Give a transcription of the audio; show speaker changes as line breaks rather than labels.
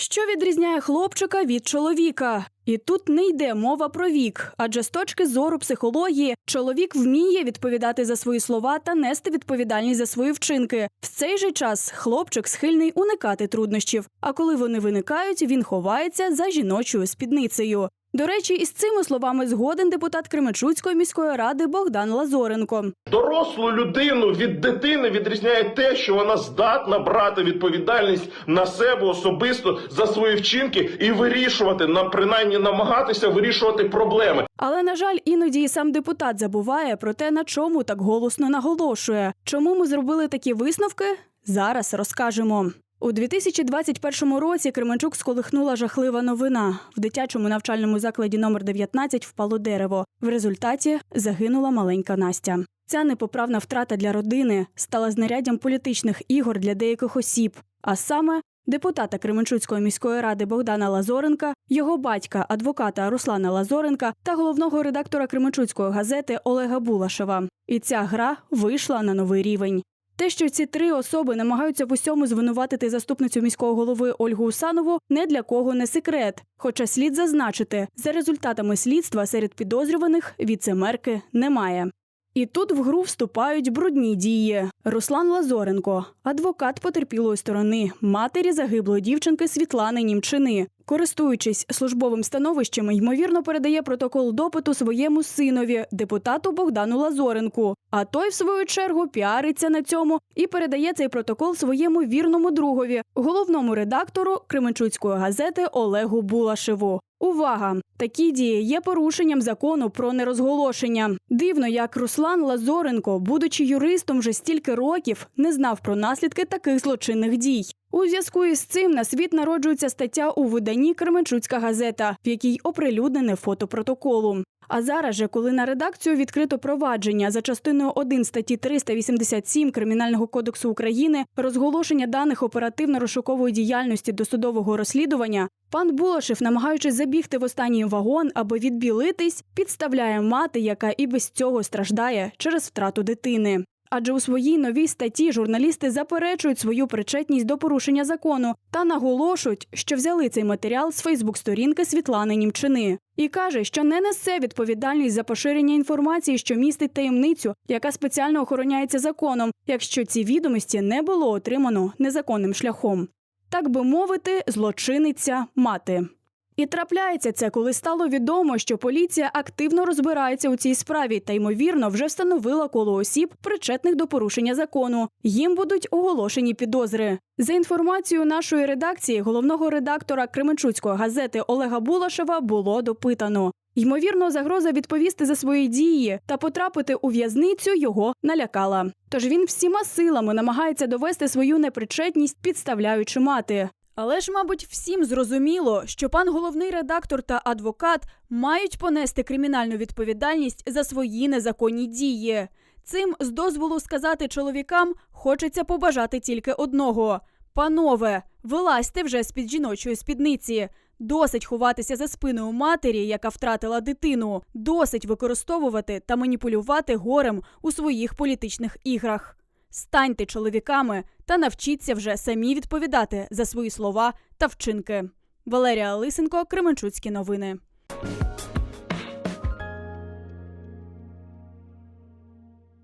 Що відрізняє хлопчика від чоловіка? І тут не йде мова про вік, адже з точки зору психології чоловік вміє відповідати за свої слова та нести відповідальність за свої вчинки. В цей же час хлопчик схильний уникати труднощів. А коли вони виникають, він ховається за жіночою спідницею. До речі, із цими словами згоден депутат Кременчуцької міської ради Богдан Лазоренко.
Дорослу людину від дитини відрізняє те, що вона здатна брати відповідальність на себе особисто за свої вчинки і вирішувати, нам принаймні намагатися вирішувати проблеми.
Але на жаль, іноді і сам депутат забуває про те, на чому так голосно наголошує. Чому ми зробили такі висновки? Зараз розкажемо. У 2021 році Кременчук сколихнула жахлива новина. В дитячому навчальному закладі номер 19 впало дерево. В результаті загинула маленька Настя. Ця непоправна втрата для родини стала знаряддям політичних ігор для деяких осіб, а саме депутата Кременчуцької міської ради Богдана Лазоренка, його батька, адвоката Руслана Лазоренка та головного редактора Кременчуцької газети Олега Булашева. І ця гра вийшла на новий рівень. Те, що ці три особи намагаються в усьому звинуватити заступницю міського голови Ольгу Усанову, не для кого не секрет. Хоча слід зазначити, за результатами слідства серед підозрюваних віцемерки немає. І тут в гру вступають брудні дії. Руслан Лазоренко, адвокат потерпілої сторони, матері загиблої дівчинки Світлани Німчини. Користуючись службовим становищем, ймовірно передає протокол допиту своєму синові, депутату Богдану Лазоренку. А той, в свою чергу, піариться на цьому і передає цей протокол своєму вірному другові, головному редактору Кременчуцької газети Олегу Булашеву. Увага! Такі дії є порушенням закону про нерозголошення. Дивно, як Руслан Лазоренко, будучи юристом вже стільки років, не знав про наслідки таких злочинних дій. У зв'язку із цим на світ народжується стаття у виданні Кременчуцька газета, в якій оприлюднене фото протоколу. А зараз же, коли на редакцію відкрито провадження за частиною 1 статті 387 Кримінального кодексу України розголошення даних оперативно-розшукової діяльності досудового розслідування, пан Булашев, намагаючись забігти в останній вагон, аби відбілитись, підставляє мати, яка і без цього страждає через втрату дитини. Адже у своїй новій статті журналісти заперечують свою причетність до порушення закону та наголошують, що взяли цей матеріал з Фейсбук-сторінки Світлани Німчини. І каже, що не несе відповідальність за поширення інформації, що містить таємницю, яка спеціально охороняється законом, якщо ці відомості не було отримано незаконним шляхом. Так би мовити, злочиниця мати. І трапляється це, коли стало відомо, що поліція активно розбирається у цій справі та ймовірно вже встановила коло осіб, причетних до порушення закону. Їм будуть оголошені підозри. За інформацією нашої редакції, головного редактора Кременчуцької газети Олега Булашева було допитано. Ймовірно, загроза відповісти за свої дії та потрапити у в'язницю його налякала. Тож він всіма силами намагається довести свою непричетність, підставляючи мати. Але ж, мабуть, всім зрозуміло, що пан головний редактор та адвокат мають понести кримінальну відповідальність за свої незаконні дії. Цим, з дозволу сказати чоловікам, хочеться побажати тільки одного: панове, вилазьте вже з під жіночої спідниці. Досить ховатися за спиною матері, яка втратила дитину, досить використовувати та маніпулювати горем у своїх політичних іграх. Станьте чоловіками та навчіться вже самі відповідати за свої слова та вчинки. Валерія Лисенко, Кременчуцькі новини.